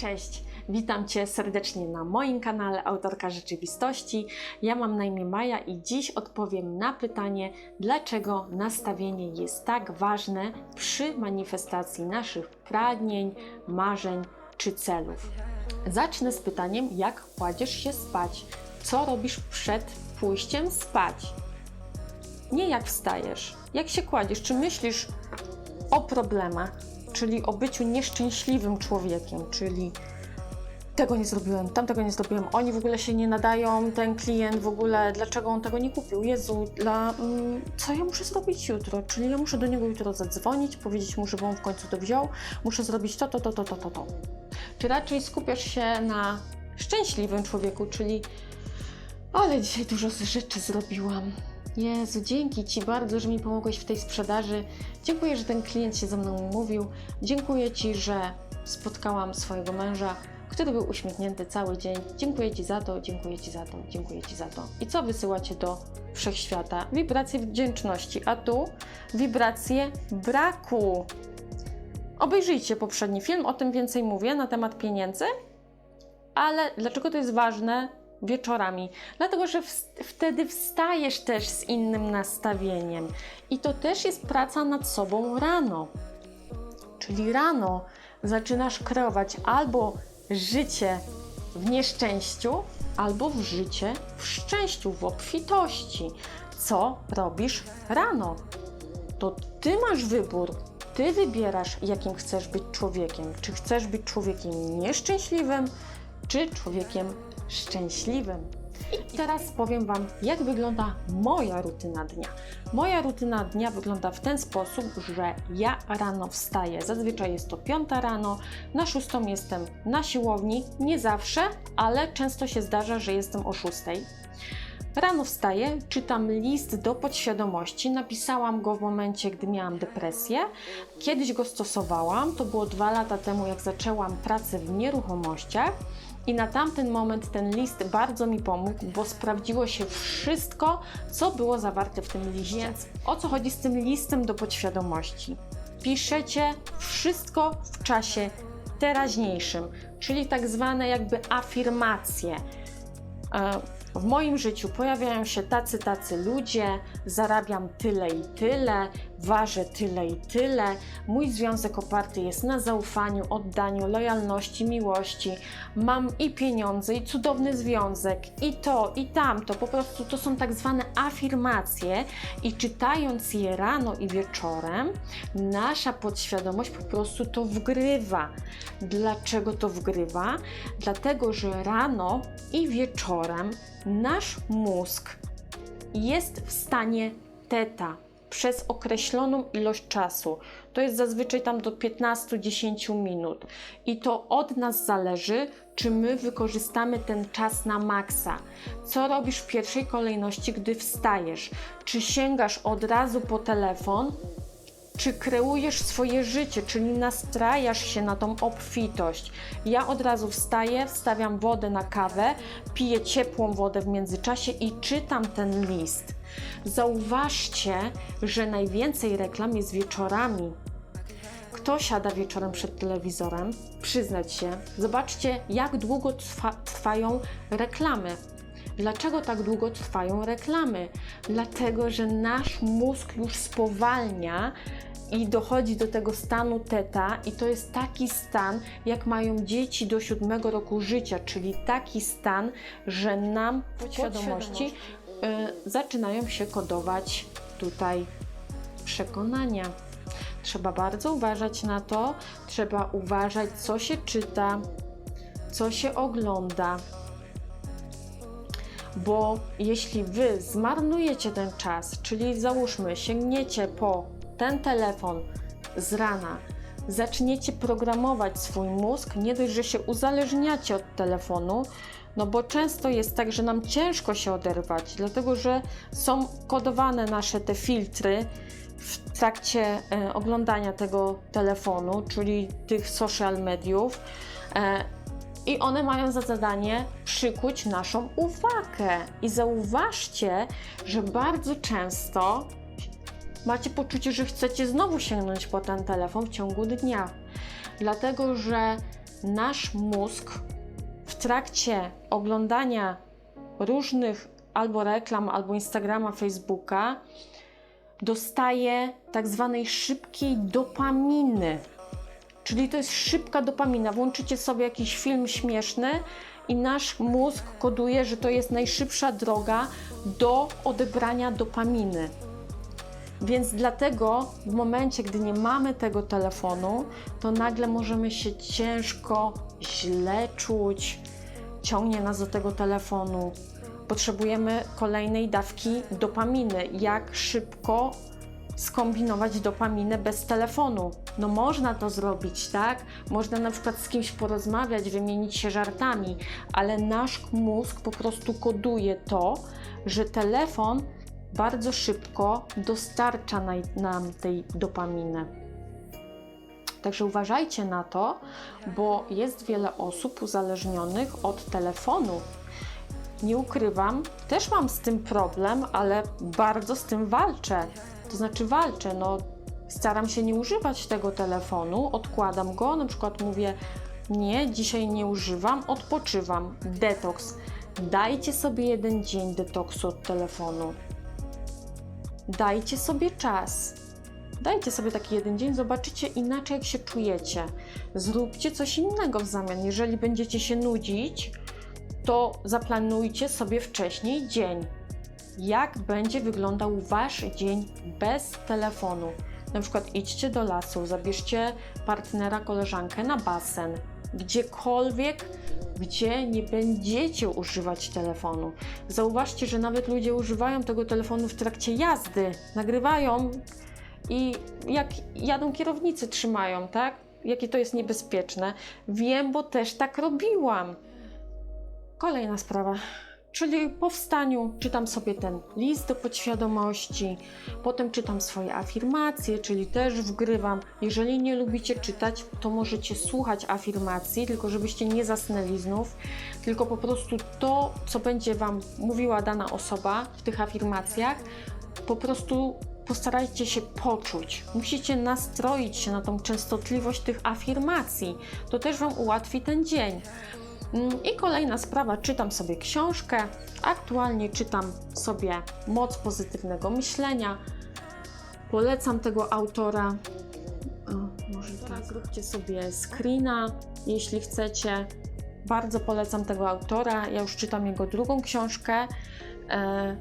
Cześć, witam Cię serdecznie na moim kanale Autorka Rzeczywistości. Ja mam na imię Maja i dziś odpowiem na pytanie, dlaczego nastawienie jest tak ważne przy manifestacji naszych pragnień, marzeń czy celów. Zacznę z pytaniem, jak kładziesz się spać? Co robisz przed pójściem spać? Nie jak wstajesz, jak się kładziesz, czy myślisz o problemach, czyli o byciu nieszczęśliwym człowiekiem, czyli tego nie zrobiłem, tamtego nie zrobiłem, oni w ogóle się nie nadają, ten klient w ogóle, dlaczego on tego nie kupił? Jezu, dla, mm, co ja muszę zrobić jutro? Czyli ja muszę do niego jutro zadzwonić, powiedzieć mu, żeby on w końcu to wziął, muszę zrobić to, to, to, to, to, to, to. Czy raczej skupiasz się na szczęśliwym człowieku, czyli ale dzisiaj dużo rzeczy zrobiłam. Jezu, dzięki Ci bardzo, że mi pomogłeś w tej sprzedaży. Dziękuję, że ten klient się ze mną umówił. Dziękuję Ci, że spotkałam swojego męża, który był uśmiechnięty cały dzień. Dziękuję Ci za to, dziękuję Ci za to, dziękuję Ci za to. I co wysyłacie do wszechświata? Wibracje wdzięczności, a tu wibracje braku. Obejrzyjcie poprzedni film, o tym więcej mówię na temat pieniędzy. Ale dlaczego to jest ważne? Wieczorami, dlatego że wtedy wstajesz też z innym nastawieniem i to też jest praca nad sobą rano. Czyli rano zaczynasz kreować albo życie w nieszczęściu, albo w życie w szczęściu, w obfitości. Co robisz rano? To ty masz wybór. Ty wybierasz, jakim chcesz być człowiekiem. Czy chcesz być człowiekiem nieszczęśliwym, czy człowiekiem szczęśliwym. I teraz powiem Wam, jak wygląda moja rutyna dnia. Moja rutyna dnia wygląda w ten sposób, że ja rano wstaję. Zazwyczaj jest to piąta rano, na szóstą jestem na siłowni. Nie zawsze, ale często się zdarza, że jestem o szóstej. Rano wstaję, czytam list do podświadomości. Napisałam go w momencie, gdy miałam depresję. Kiedyś go stosowałam, to było dwa lata temu, jak zaczęłam pracę w nieruchomościach. I na tamten moment ten list bardzo mi pomógł, bo sprawdziło się wszystko, co było zawarte w tym liście. Więc o co chodzi z tym listem do podświadomości? Piszecie wszystko w czasie teraźniejszym, czyli tak zwane jakby afirmacje. E, w moim życiu pojawiają się tacy, tacy ludzie, zarabiam tyle i tyle, ważę tyle i tyle. Mój związek oparty jest na zaufaniu, oddaniu, lojalności, miłości. Mam i pieniądze, i cudowny związek, i to, i tamto. Po prostu to są tak zwane afirmacje, i czytając je rano i wieczorem, nasza podświadomość po prostu to wgrywa. Dlaczego to wgrywa? Dlatego, że rano i wieczorem nasz mózg jest w stanie teta przez określoną ilość czasu. To jest zazwyczaj tam do 15-10 minut. I to od nas zależy, czy my wykorzystamy ten czas na maksa. Co robisz w pierwszej kolejności, gdy wstajesz? Czy sięgasz od razu po telefon, czy kreujesz swoje życie, czyli nastrajasz się na tą obfitość. Ja od razu wstaję, wstawiam wodę na kawę, piję ciepłą wodę w międzyczasie i czytam ten list. Zauważcie, że najwięcej reklam jest wieczorami. Kto siada wieczorem przed telewizorem? Przyznać się. Zobaczcie, jak długo trwa, trwają reklamy. Dlaczego tak długo trwają reklamy? Dlatego, że nasz mózg już spowalnia i dochodzi do tego stanu teta, i to jest taki stan, jak mają dzieci do siódmego roku życia, czyli taki stan, że nam podświadomości y, zaczynają się kodować tutaj przekonania. Trzeba bardzo uważać na to, trzeba uważać, co się czyta, co się ogląda, bo jeśli wy zmarnujecie ten czas, czyli załóżmy, sięgniecie po ten telefon z rana, zaczniecie programować swój mózg, nie dość, że się uzależniacie od telefonu, no bo często jest tak, że nam ciężko się oderwać, dlatego że są kodowane nasze te filtry w trakcie e, oglądania tego telefonu, czyli tych social mediów. E, i one mają za zadanie przykuć naszą uwagę. I zauważcie, że bardzo często macie poczucie, że chcecie znowu sięgnąć po ten telefon w ciągu dnia. Dlatego, że nasz mózg w trakcie oglądania różnych albo reklam, albo Instagrama, Facebooka dostaje tak zwanej szybkiej dopaminy. Czyli to jest szybka dopamina. Włączycie sobie jakiś film śmieszny i nasz mózg koduje, że to jest najszybsza droga do odebrania dopaminy. Więc dlatego w momencie, gdy nie mamy tego telefonu, to nagle możemy się ciężko, źle czuć, ciągnie nas do tego telefonu. Potrzebujemy kolejnej dawki dopaminy. Jak szybko skombinować dopaminę bez telefonu? No można to zrobić, tak? Można na przykład z kimś porozmawiać, wymienić się żartami, ale nasz mózg po prostu koduje to, że telefon bardzo szybko dostarcza nam tej dopaminy. Także uważajcie na to, bo jest wiele osób uzależnionych od telefonu. Nie ukrywam, też mam z tym problem, ale bardzo z tym walczę. To znaczy walczę, no staram się nie używać tego telefonu, odkładam go, na przykład mówię nie, dzisiaj nie używam, odpoczywam, detoks. Dajcie sobie jeden dzień detoksu od telefonu. Dajcie sobie czas. Dajcie sobie taki jeden dzień, zobaczycie inaczej, jak się czujecie. Zróbcie coś innego w zamian. Jeżeli będziecie się nudzić, to zaplanujcie sobie wcześniej dzień. Jak będzie wyglądał Wasz dzień bez telefonu? Na przykład idźcie do lasu, zabierzcie partnera, koleżankę na basen, gdziekolwiek, gdzie nie będziecie używać telefonu. Zauważcie, że nawet ludzie używają tego telefonu w trakcie jazdy, nagrywają i jak jadą kierownicy trzymają, tak? Jakie to jest niebezpieczne. Wiem, bo też tak robiłam. Kolejna sprawa. Czyli po wstaniu czytam sobie ten list do podświadomości, potem czytam swoje afirmacje, czyli też wgrywam. Jeżeli nie lubicie czytać, to możecie słuchać afirmacji, tylko żebyście nie zasnęli znów, tylko po prostu to, co będzie Wam mówiła dana osoba w tych afirmacjach, po prostu postarajcie się poczuć. Musicie nastroić się na tą częstotliwość tych afirmacji. To też Wam ułatwi ten dzień. Mm, I kolejna sprawa, czytam sobie książkę. Aktualnie czytam sobie Moc pozytywnego myślenia. Polecam tego autora. O, może teraz zróbcie sobie screena, jeśli chcecie. Bardzo polecam tego autora. Ja już czytam jego drugą książkę. E,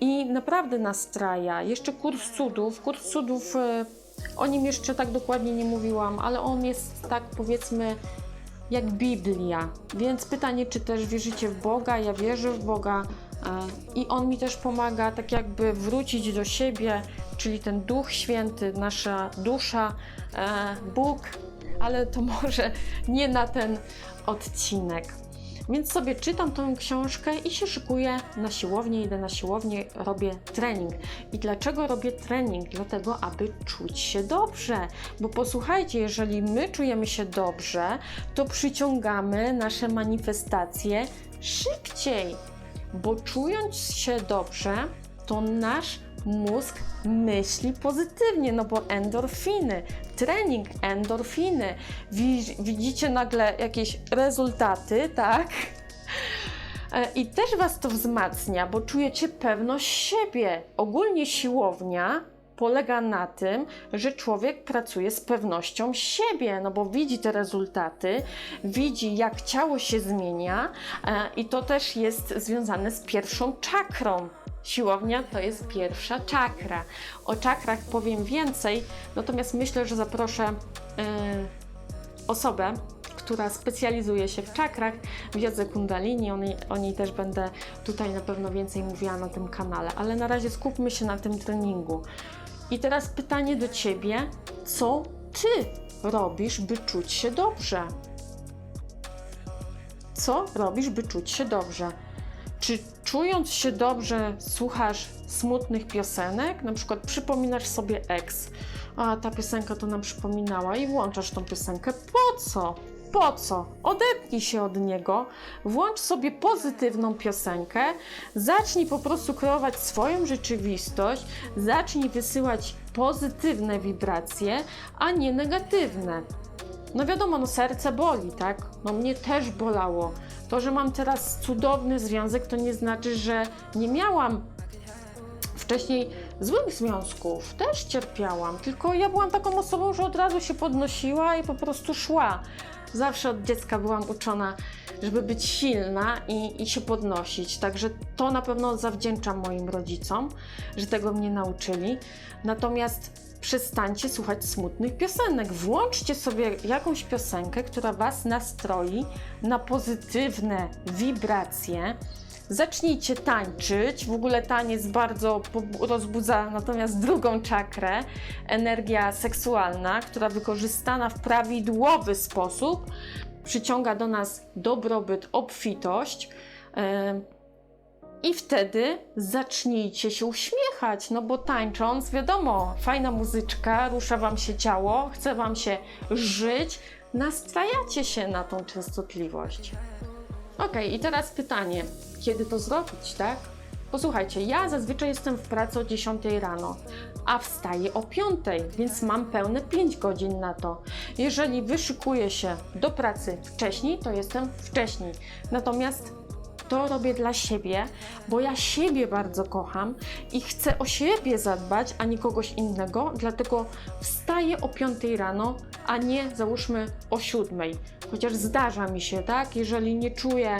I naprawdę nastraja. Jeszcze kurs cudów. Kurs cudów, e, o nim jeszcze tak dokładnie nie mówiłam, ale on jest tak powiedzmy jak Biblia. Więc pytanie, czy też wierzycie w Boga? Ja wierzę w Boga e, i On mi też pomaga tak jakby wrócić do siebie, czyli ten Duch Święty, nasza dusza, e, Bóg, ale to może nie na ten odcinek. Więc sobie czytam tą książkę i się szykuję na siłownię, idę na siłownię, robię trening. I dlaczego robię trening? Dlatego, aby czuć się dobrze. Bo posłuchajcie, jeżeli my czujemy się dobrze, to przyciągamy nasze manifestacje szybciej. Bo czując się dobrze, to nasz mózg myśli pozytywnie, no bo endorfiny, trening, endorfiny. Wi- Widzicie nagle jakieś rezultaty, tak? E, I też Was to wzmacnia, bo czujecie pewność siebie. Ogólnie siłownia polega na tym, że człowiek pracuje z pewnością siebie, no bo widzi te rezultaty, widzi jak ciało się zmienia e, i to też jest związane z pierwszą czakrą. Siłownia to jest pierwsza czakra. O czakrach powiem więcej, natomiast myślę, że zaproszę e, osobę, która specjalizuje się w czakrach, w jodze kundalini. O niej, o niej też będę tutaj na pewno więcej mówiła na tym kanale, ale na razie skupmy się na tym treningu. I teraz pytanie do Ciebie, co Ty robisz, by czuć się dobrze? Co robisz, by czuć się dobrze? Czy czując się dobrze, słuchasz smutnych piosenek? Na przykład przypominasz sobie ex, a ta piosenka to nam przypominała i włączasz tą piosenkę. Po co? Po co? Odetnij się od niego, włącz sobie pozytywną piosenkę, zacznij po prostu kreować swoją rzeczywistość, zacznij wysyłać pozytywne wibracje, a nie negatywne. No wiadomo, no serce boli, tak? No mnie też bolało. To, że mam teraz cudowny związek, to nie znaczy, że nie miałam wcześniej złych związków. Też cierpiałam, tylko ja byłam taką osobą, że od razu się podnosiła i po prostu szła. Zawsze od dziecka byłam uczona, żeby być silna i, i się podnosić. Także to na pewno zawdzięczam moim rodzicom, że tego mnie nauczyli. Natomiast przestańcie słuchać smutnych piosenek. Włączcie sobie jakąś piosenkę, która Was nastroi na pozytywne wibracje. Zacznijcie tańczyć. W ogóle taniec bardzo rozbudza natomiast drugą czakrę, energia seksualna, która wykorzystana w prawidłowy sposób przyciąga do nas dobrobyt, obfitość. I wtedy zacznijcie się uśmiechać, no bo tańcząc, wiadomo, fajna muzyczka, rusza wam się ciało, chce wam się żyć, nastrajacie się na tą częstotliwość. Ok, i teraz pytanie, kiedy to zrobić, tak? Posłuchajcie, ja zazwyczaj jestem w pracy o 10 rano, a wstaję o 5, więc mam pełne 5 godzin na to. Jeżeli wyszykuję się do pracy wcześniej, to jestem wcześniej. Natomiast to robię dla siebie, bo ja siebie bardzo kocham i chcę o siebie zadbać, a nie kogoś innego, dlatego wstaję o 5 rano, a nie załóżmy o 7. Chociaż zdarza mi się, tak? Jeżeli nie czuję,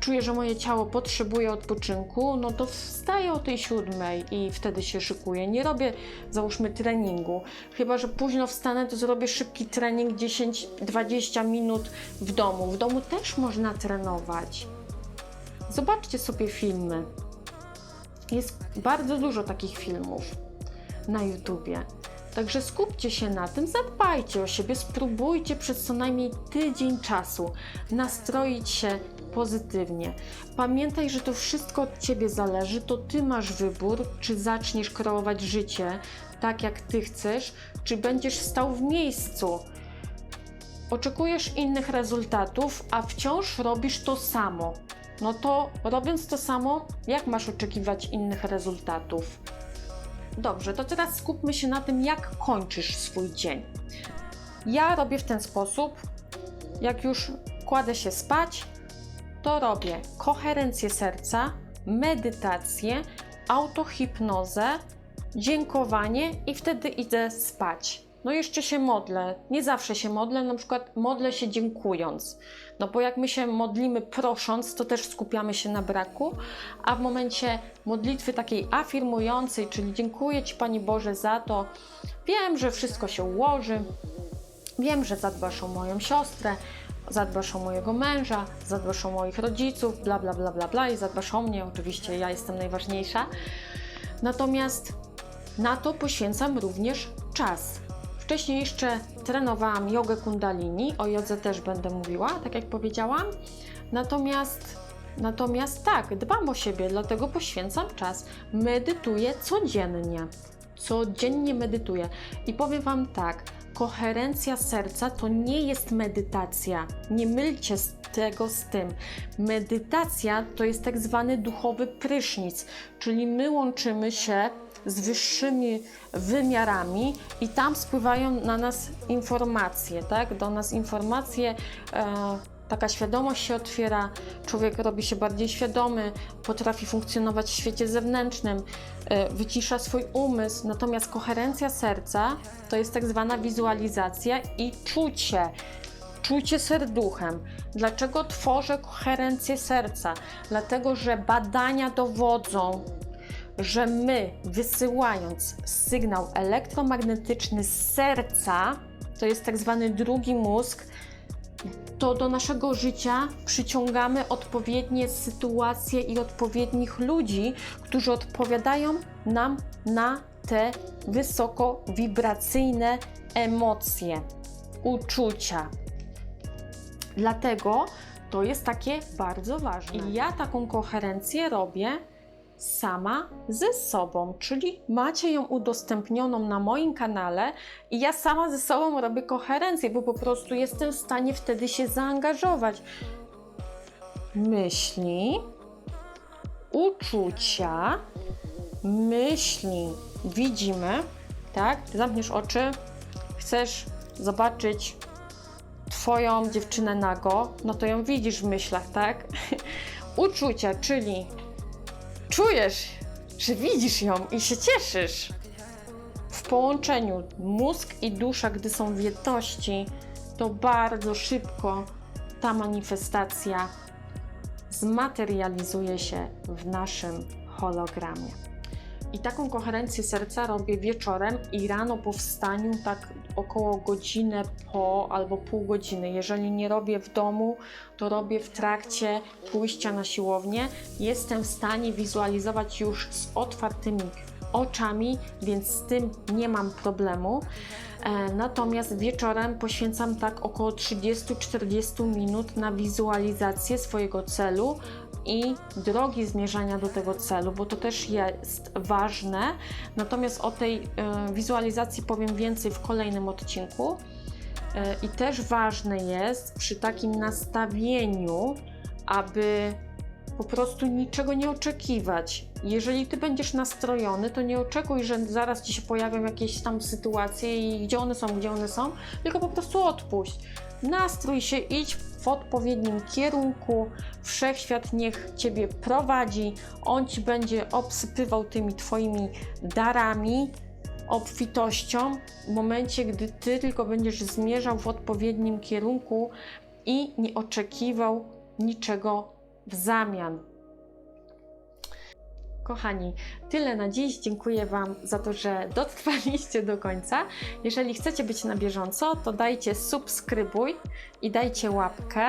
czuję, że moje ciało potrzebuje odpoczynku, no to wstaję o tej 7 i wtedy się szykuję. Nie robię, załóżmy, treningu. Chyba, że późno wstanę, to zrobię szybki trening 10-20 minut w domu. W domu też można trenować. Zobaczcie sobie filmy. Jest bardzo dużo takich filmów na YouTubie. Także skupcie się na tym, zadbajcie o siebie, spróbujcie przez co najmniej tydzień czasu nastroić się pozytywnie. Pamiętaj, że to wszystko od Ciebie zależy, to Ty masz wybór, czy zaczniesz kreować życie tak, jak Ty chcesz, czy będziesz stał w miejscu. Oczekujesz innych rezultatów, a wciąż robisz to samo. No to robiąc to samo, jak masz oczekiwać innych rezultatów? Dobrze, to teraz skupmy się na tym, jak kończysz swój dzień. Ja robię w ten sposób, jak już kładę się spać, to robię koherencję serca, medytację, autohipnozę, dziękowanie i wtedy idę spać. No jeszcze się modlę. Nie zawsze się modlę, na przykład modlę się dziękując. No bo jak my się modlimy prosząc, to też skupiamy się na braku, a w momencie modlitwy takiej afirmującej, czyli dziękuję Ci Pani Boże za to, wiem, że wszystko się ułoży, wiem, że zadbasz o moją siostrę, zadbasz o mojego męża, zadbasz o moich rodziców, bla bla bla bla bla i zadbasz o mnie, oczywiście ja jestem najważniejsza. Natomiast na to poświęcam również czas. Wcześniej jeszcze trenowałam jogę kundalini, o jodze też będę mówiła, tak jak powiedziałam. Natomiast, natomiast tak, dbam o siebie, dlatego poświęcam czas. Medytuję codziennie. Codziennie medytuję. I powiem Wam tak, koherencja serca to nie jest medytacja. Nie mylcie tego z tym. Medytacja to jest tak zwany duchowy prysznic, czyli my łączymy się z wyższymi wymiarami i tam spływają na nas informacje, tak? Do nas informacje, e, taka świadomość się otwiera, człowiek robi się bardziej świadomy, potrafi funkcjonować w świecie zewnętrznym, e, wycisza swój umysł. Natomiast koherencja serca to jest tak zwana wizualizacja i czucie. Czujcie serduchem. Dlaczego tworzę koherencję serca? Dlatego, że badania dowodzą, że my wysyłając sygnał elektromagnetyczny z serca, to jest tak zwany drugi mózg, to do naszego życia przyciągamy odpowiednie sytuacje i odpowiednich ludzi, którzy odpowiadają nam na te wysoko wibracyjne emocje, uczucia. Dlatego to jest takie bardzo ważne. I ja taką koherencję robię sama ze sobą, czyli macie ją udostępnioną na moim kanale i ja sama ze sobą robię koherencję, bo po prostu jestem w stanie wtedy się zaangażować. Myśli, uczucia, myśli widzimy, tak? Zamkniesz oczy, chcesz zobaczyć Twoją dziewczynę nago, no to ją widzisz w myślach, tak? Uczucia, czyli czujesz, że widzisz ją i się cieszysz. W połączeniu mózg i dusza, gdy są w jedności, to bardzo szybko ta manifestacja zmaterializuje się w naszym hologramie. I taką koherencję serca robię wieczorem i rano po wstaniu, tak około godzinę po albo pół godziny. Jeżeli nie robię w domu, to robię w trakcie pójścia na siłownię. Jestem w stanie wizualizować już z otwartymi oczami, więc z tym nie mam problemu. E, Natomiast wieczorem poświęcam tak około 30-40 minut na wizualizację swojego celu i drogi zmierzania do tego celu, bo to też jest ważne. Natomiast o tej e, wizualizacji powiem więcej w kolejnym odcinku. E, I też ważne jest przy takim nastawieniu, aby po prostu niczego nie oczekiwać. Jeżeli ty będziesz nastrojony, to nie oczekuj, że zaraz ci się pojawią jakieś tam sytuacje i gdzie one są, gdzie one są, tylko po prostu odpuść. Nastrój się, idź w odpowiednim kierunku, wszechświat niech ciebie prowadzi, on ci będzie obsypywał tymi twoimi darami, obfitością w momencie, gdy ty tylko będziesz zmierzał w odpowiednim kierunku i nie oczekiwał niczego w zamian. Kochani, tyle na dziś. Dziękuję Wam za to, że dotrwaliście do końca. Jeżeli chcecie być na bieżąco, to dajcie subskrybuj i dajcie łapkę.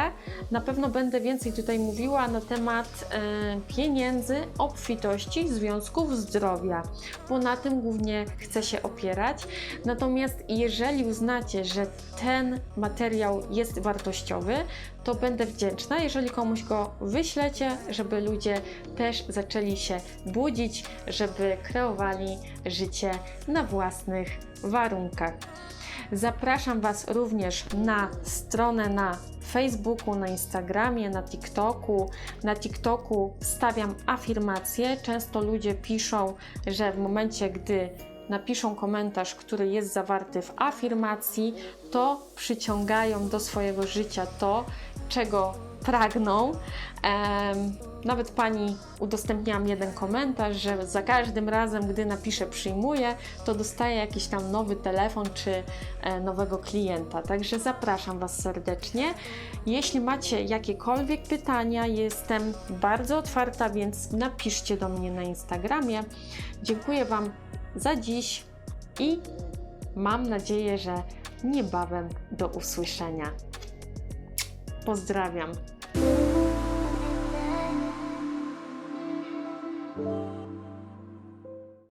Na pewno będę więcej tutaj mówiła na temat e, pieniędzy, obfitości, związków, zdrowia, bo na tym głównie chcę się opierać. Natomiast jeżeli uznacie, że ten materiał jest wartościowy, to będę wdzięczna, jeżeli komuś go wyślecie, żeby ludzie też zaczęli się budzić, żeby kreowali życie na własnych warunkach. Zapraszam Was również na stronę na Facebooku, na Instagramie, na TikToku. Na TikToku wstawiam afirmacje. Często ludzie piszą, że w momencie, gdy napiszą komentarz, który jest zawarty w afirmacji, to przyciągają do swojego życia to, czego pragną. Nawet pani udostępniałam jeden komentarz, że za każdym razem, gdy napiszę przyjmuję, to dostaję jakiś tam nowy telefon czy e, nowego klienta. Także zapraszam Was serdecznie. Jeśli macie jakiekolwiek pytania, jestem bardzo otwarta, więc napiszcie do mnie na Instagramie. Dziękuję Wam za dziś i mam nadzieję, że niebawem do usłyszenia. Pozdrawiam. Thank you.